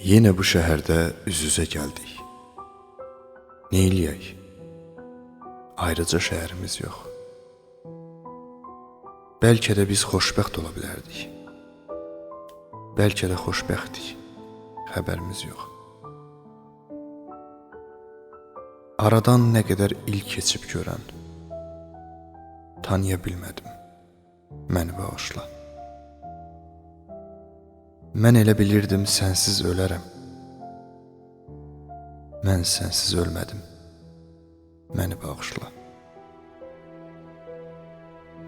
Yine bu şəhərdə üz-üzə gəldik. Neyləyək? Ayrıca şəhərimiz yox. Bəlkə də biz xoşbəxt ola bilərdik. Bəlkə də xoşbəxtdik. Xəbərimiz yox. Aradan nə qədər il keçib görən tanıya bilmədim. Məni bağışla. Mən elə bilirdim sənsiz ölərəm. Mən sənsiz ölmədim. Məni bağışla.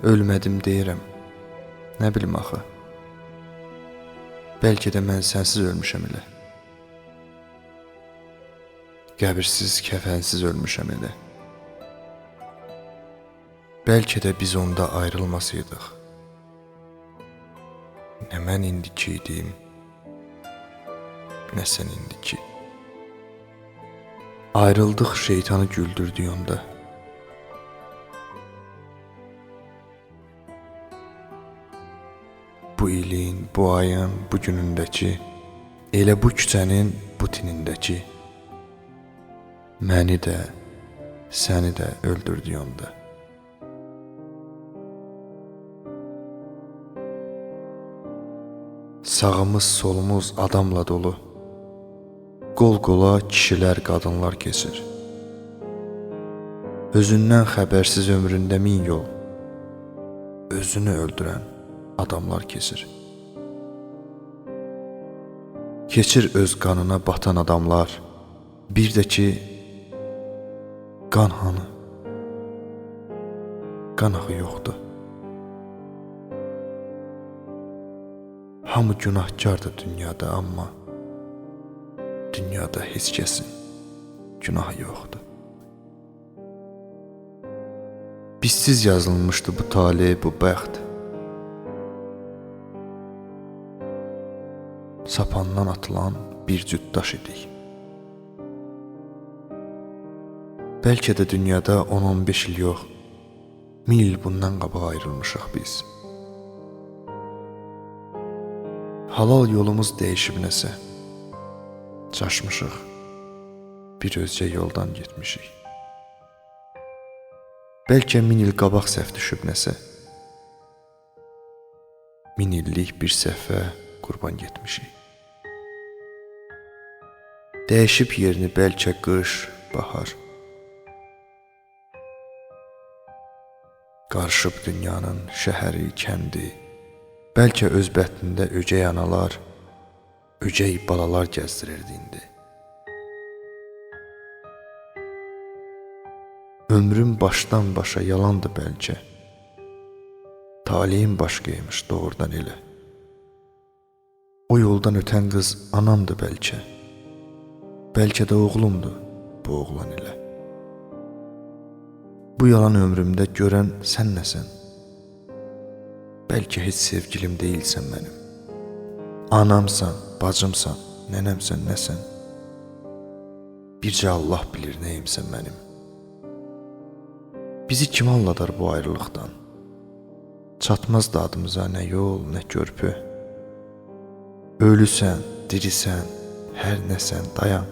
Ölmədim deyirəm. Nə bilim axı. Bəlkə də mən sənsiz ölmüşəm elə. Qəbirsiz, kəfənsiz ölmüşəm elə. Bəlkə də biz onda ayrılmasaydıq. Nə mən indiki idim, nə sən indiki. Ayrıldıq şeytanı güldürdü onda. Bu ilin, bu ayın, bu günündəki, elə bu küçənin bu tinindəki məni də, səni də öldürdü onda. Sağımız, solumuz adamla dolu. Qol-qola kişilər, qadınlar keçir. Özündən xəbərsiz ömründə min yol. Özünü öldürən adamlar keçir. Keçir öz qanına batan adamlar. Bir də ki qan hanı? Qan axı yoxdur. Hamı günahkardır dünyada amma dünyada heç kəsin günahı yoxdur. Bizsiz yazılmışdı bu tale, bu bəxt. Sapandan atılan bir cüt daş idik. Bəlkə də dünyada 10-15 il yox, 1000 il bundan qabaq ayrılmışıq biz. Halal yolumuz dəyişib nəsə. Çaşmışıq. Bir özcə yoldan getmişik. Bəlkə min il qabaq səhv düşüb nəsə. Min illik bir səhvə qurban getmişik. Dəyişib yerini bəlkə qış, bahar. Qarışıb dünyanın şəhəri, kəndi. Bəlkə öz bətnində öcək analar, öcək balalar gəzdirirdi indi. Ömrüm başdan başa yalandı bəlkə. Talihim başqaymış doğrudan elə. O yoldan ötən qız anamdı bəlkə. Bəlkə də oğlumdu bu oğlan elə. Bu yalan ömrümdə görən sən nəsən? Bəlkə heç sevgilim deyilsən mənim. Anamsan, bacımsan, nənəmsən, nəsən? Bircə Allah bilir nəyimsən mənim. Bizi kim anladar bu ayrılıqdan? Çatmaz dadımıza nə yol, nə körpü. Ölüsən, dirisən, hər nəsən, dayan.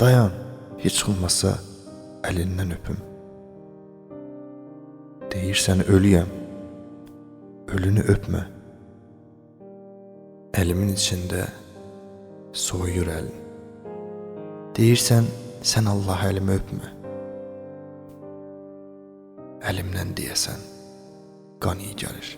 Dayan, heç olmasa əlindən öpüm. Deyirsən ölüyəm. Ölünü öpmə. Əlimin içində soyuyur əlin. Deyirsən sən Allah əlimi öpmə. Əlimdən deyəsən qan iyi gəlir.